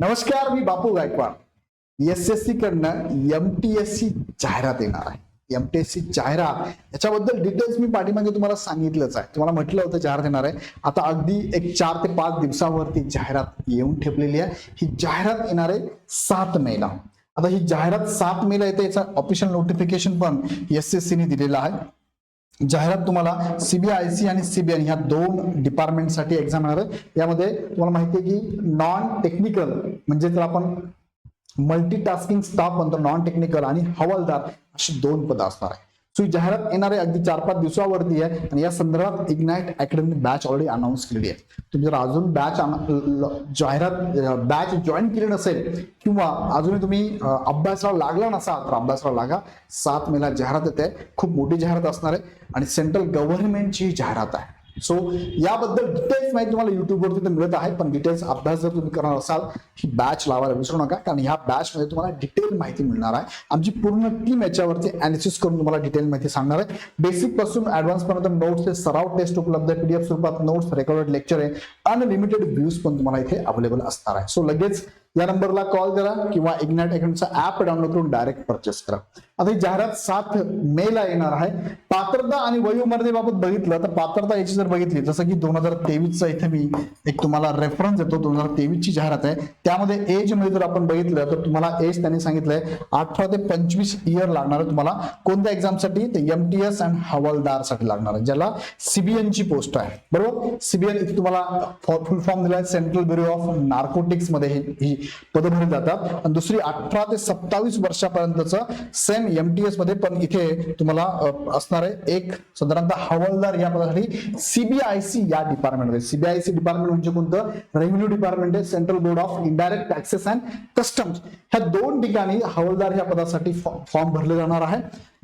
नमस्कार मी Bapu Gaikwad. S S C कडनं M T S C जाहिरात येणार आहे. एम टी एस सी जाहिरात याच्याबद्दल डिटेल्स मी पाठीमागे तुम्हाला सांगितलंच आहे. तुम्हाला म्हटलं होतं जाहिरात येणार आहे. आता अगदी एक चार ते पाच दिवसावरती जाहिरात येऊन ठेपलेली आहे. ही जाहिरात येणार आहे सात मेला. आता ही जाहिरात सात मेला येते याचा ऑफिशियल नोटिफिकेशन पण एस एस सीने दिलेलं आहे. जाहिरात तुम्हाला सीबीआयसी आणि सीबीएन ह्या दोन डिपार्टमेंटसाठी एक्झाम येणार आहे. यामध्ये तुम्हाला माहिती आहे की नॉन टेक्निकल म्हणजे जर आपण मल्टीटास्किंग स्टाफ म्हणतो नॉन टेक्निकल आणि हवालदार अशी दोन पदं असणार आहे. सो ही जाहिरात येणार आहे अगदी चार पाच दिवसावरती आहे आणि या संदर्भात ignite academy batch already announce केलेली आहे तुम्ही जर अजून बॅच जाहिरात बॅच जॉईन केली नसेल किंवा अजूनही तुम्ही अभ्यासाला लागला नसाल तर अभ्यासाला लागा सात मेला जाहिरात येते खूप मोठी जाहिरात असणार आहे आणि सेंट्रल गव्हर्नमेंटची जाहिरात आहे सो याबद्दल डिटेल्स माहिती तुम्हाला युट्यूबवरती तर मिळत आहे पण डिटेल्स अभ्यास जर तुम्ही करणार असाल ही बॅच लावायला विसरू नका कारण ह्या बॅचमध्ये तुम्हाला डिटेल माहिती मिळणार आहे. आमची पूर्ण टीम याच्यावरती अनालिसिस करून तुम्हाला डिटेल माहिती सांगणार आहे. बेसिकपासून ऍडव्हान्स पर्यंत नोट्स आहे सराव टेस्ट उपलब्ध आहे पीडीएफ स्वरूपात नोट्स रेकॉर्डेड लेक्चर आहे. अनलिमिटेड व्ह्यूज पण तुम्हाला इथे अवेलेबल असणार आहे. सो लगेच या नंबरला कॉल करा किंवा इग्नाइट अकाउंटचा ऍप डाउनलोड करून डायरेक्ट परचेस करा. आता ही जाहिरात सात मे ला येणार आहे. पात्रता आणि वयोमर्यादेबाबत बघितलं तर पात्रता याची जर बघितली जसं की दोन हजार तेवीसचा इथे मी एक तुम्हाला रेफरन्स देतो. दोन हजार तेवीस ची जाहिरात आहे. त्यामध्ये एजमध्ये जर आपण बघितलं तर तुम्हाला एज त्यांनी सांगितलंय अठरा ते पंचवीस इयर लागणार आहे तुम्हाला. कोणत्या एक्झामसाठी तर एम टी एस अँड हवालदारसाठी लागणार आहे ज्याला सीबीएन ची पोस्ट आहे. बरोबर? सीबीएन इथे तुम्हाला फुल फॉर्म दिला आहे सेंट्रल ब्युरो ऑफ नार्कोटिक्समध्ये ही पद भरली जातात. आणि दुसरी अठरा ते सत्तावीस वर्षापर्यंतच सेम एम टी एसमध्ये पण इथे तुम्हाला असणार आहे. एक साधारणतः हवालदार या पदासाठी सीबीआयसी या डिपार्टमेंटमध्ये सीबीआयसी डिपार्टमेंट म्हणजे कोणतं? रेव्हेन्यू डिपार्टमेंट आहे. Central board of indirect taxes and customs ह्या दोन ठिकाणी हवालदार या पदासाठी फॉर्म भरले जाणार आहे.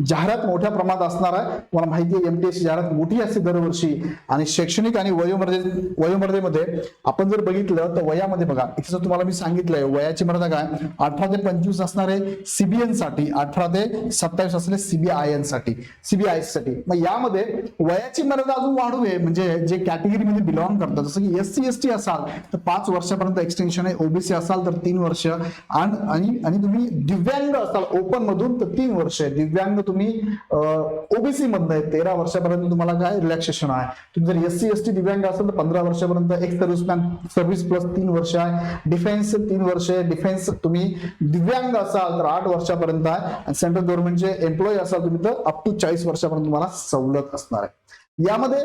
जाहिरात मोठ्या प्रमाणात असणार आहे. तुम्हाला माहिती आहे एमटीएसची जाहिरात मोठी असते दरवर्षी. आणि शैक्षणिक आणि वयोमर्यादे वयोमर्यादेमध्ये आपण जर बघितलं तर वयामध्ये बघा इथे जर तुम्हाला मी सांगितलं सांगितलंय. वयाची मर्यादा काय? अठरा ते पंचवीस असणार आहे सीबीएनसाठी अठरा ते सत्तावीस असले सीबीआयएनसाठी सीबीआयसाठी. मग यामध्ये वयाची मर्यादा अजून वाढू आहे म्हणजे जे कॅटेगरीमध्ये बिलॉंग करतात जसं की एस सी एस टी असाल तर पाच वर्षापर्यंत एक्सटेन्शन आहे. ओबीसी असाल तर तीन वर्ष. आणि आणि आणि तुम्ही दिव्यांग असाल ओपन मधून तर तीन वर्ष आहे. दिव्यांग तुम्ही ओबीसी मधनं आहे. तेरा वर्षापर्यंत तुम्हाला काय? रिलॅक्सेशन आहे. तुम्ही जर एस सी एस टी दिव्यांग असाल तर पंधरा वर्षापर्यंत एक सर्व्हिसमॅन सर्व्हिस प्लस तीन वर्ष आहे. डिफेन्स तीन वर्ष डिफेन्स तुम्ही दिव्यांग असाल तर आठ वर्षापर्यंत आहे. आणि सेंट्रल गव्हर्नमेंटचे एम्प्लॉई असाल तुम्ही तर अप टू चाळीस वर्षापर्यंत तुम्हाला सवलत असणार आहे. यामध्ये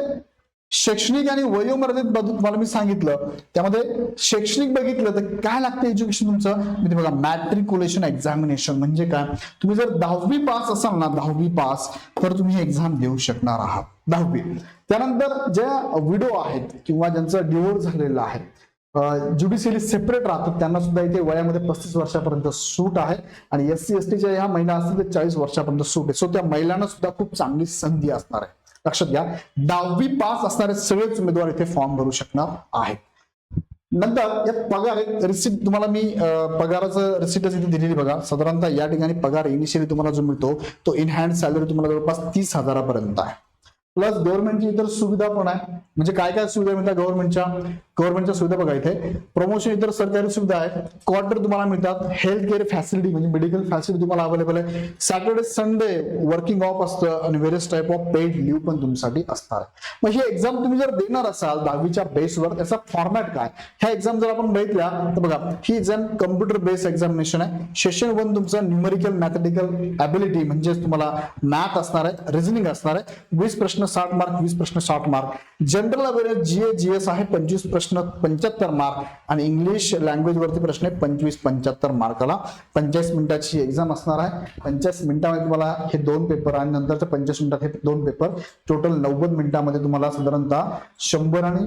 शैक्षणिक आणि वयोमर्यादित बद्दल तुम्हाला मी सांगितलं. त्यामध्ये शैक्षणिक बघितलं तर काय लागतं एज्युकेशन तुमचं? मी ते बघा मॅट्रिक्युलेशन एक्झामिनेशन म्हणजे काय? तुम्ही जर दहावी पास असाल ना दहावी पास तर तुम्ही एक्झाम देऊ शकणार आहात. दहावी. त्यानंतर ज्या विडो आहेत किंवा ज्यांचं डिवोर्स झालेलं आहे ज्युडिशियली सेपरेट राहतात. त्यांना सुद्धा इथे वयामध्ये पस्तीस वर्षापर्यंत सूट आहे. आणि एस सी एस टीच्या ह्या महिला असतील तर चाळीस वर्षापर्यंत सूट आहे. सो त्या महिलांना सुद्धा खूप चांगली संधी असणार आहे. लक्षात घ्या. दहावी पास असणारे सगळेच उमेदवार इथे फॉर्म भरू शकणार आहेत. नंतर यात पगार रिसिप्ट तुम्हाला मी पगाराचं रिसिप्ट इथे दिलेली बघा. साधारणतः या ठिकाणी पगार इनिशियली तुम्हाला जो मिळतो तो इन हँड सॅलरी तुम्हाला जवळपास तीस हजारापर्यंत आहे. प्लस गव्हर्नमेंटची इतर सुविधा पण आहे. म्हणजे काय काय सुविधा मिळतात गव्हर्नमेंटच्या? गव्हर्नमेंटच्या सुविधा बघा इथे. प्रमोशन इतर सरकारी सुविधा आहेत. क्वार्टर तुम्हाला मिळतात. हेल्थ केअर फॅसिलिटी म्हणजे मेडिकल फॅसिलिटी तुम्हाला अवेलेबल आहे. सॅटर्डे संडे वर्किंग ऑफ असतं आणि various type of paid leave पण तुमच्यासाठी असणार मग ही एक्झाम तुम्ही जर देणार असाल दहावीच्या बेसवर त्याचा फॉर्मॅट काय? ह्या एक्झाम जर आपण बघितल्या तर बघा ही एक्झाम कम्प्युटर बेस्ड एक्झामिनेशन आहे. सेशन वन तुमचं न्यूमेरिकल मॅथेटिकल ॲबिलिटी म्हणजे तुम्हाला मॅथ असणार आहे रिझनिंग असणार आहे. वीस प्रश्न साठ मार्क वीस प्रश्न साठ mark. General awareness GA GS आहे पंचवीस प्रश्न पंच्याहत्तर मार्क. आणि इंग्लिश लँग्वेज वरती प्रश्न आहे पंचवीस पंच्याहत्तर मार्काला पंचेचाळीस मिनिटाची एक्झाम असणार आहे. पंचेचाळीस मिनिटामध्ये तुम्हाला हे दोन पेपर आणि नंतरच्या पंचेचाळीस मिनिटात हे दोन पेपर टोटल नव्वद मिनिटामध्ये तुम्हाला साधारणतः शंभर आणि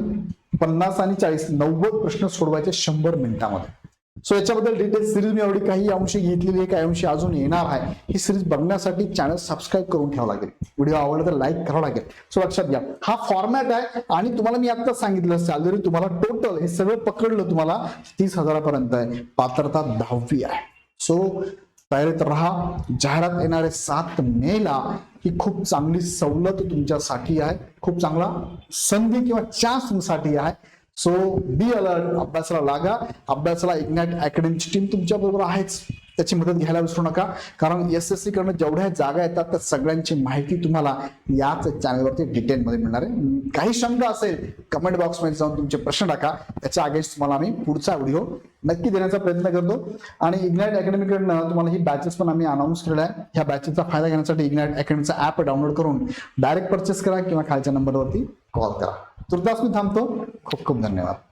पन्नास आणि चाळीस नव्वद प्रश्न सोडवायचे शंभर मिनिटामध्ये. सो याच्याबद्दल डिटेल्स सिरीज मी एवढी काही अंशी घेतलेली आहे काही अंशी अजून येणार आहे. ही सिरीज बघण्यासाठी चॅनल सबस्क्राईब करून ठेवा लागेल. व्हिडिओ आवडला तर लाईक करावं लागेल. सो लक्षात घ्या. हा फॉर्मॅट आहे आणि तुम्हाला मी आता सांगितलं सॅलरी तुम्हाला टोटल हे सगळं पकडलं तुम्हाला तीस हजारापर्यंत आहे. पात्रता दहावी आहे. सो तयारीत राहा. जाहिरात येणारे सात मेला ही खूप चांगली सवलत तुमच्यासाठी आहे. खूप चांगला संधी किंवा चान्स तुमच्यासाठी आहे. सो बी अलर्ट अभ्यासाला लागा. अभ्यासाला इग्नॅट अकॅडमीची टीम तुमच्या बरोबर आहेच. त्याची मदत घ्यायला विसरू नका. कारण एस एस सी कडनं जेवढ्या जागा येतात त्या सगळ्यांची माहिती तुम्हाला याच चॅनलवरती डिटेलमध्ये मिळणार आहे. काही शंका असेल कमेंट बॉक्समध्ये जाऊन तुमचे प्रश्न टाका. त्याच्या अगेन्स्ट तुम्हाला आम्ही पुढचा व्हिडिओ नक्की देण्याचा प्रयत्न करतो. आणि इग्नॅट अकॅडमीकडनं तुम्हाला ही बॅचेस पण आम्ही अनाऊन्स केलेल्या आहे ह्या बॅचेसचा फायदा घेण्यासाठी इग्नॅट अकॅडमीचा ऍप डाउनलोड करून डायरेक्ट परचेस करा किंवा खालच्या नंबरवरती कॉल करा. तुर्तास मी थांबतो. खूप खूप धन्यवाद.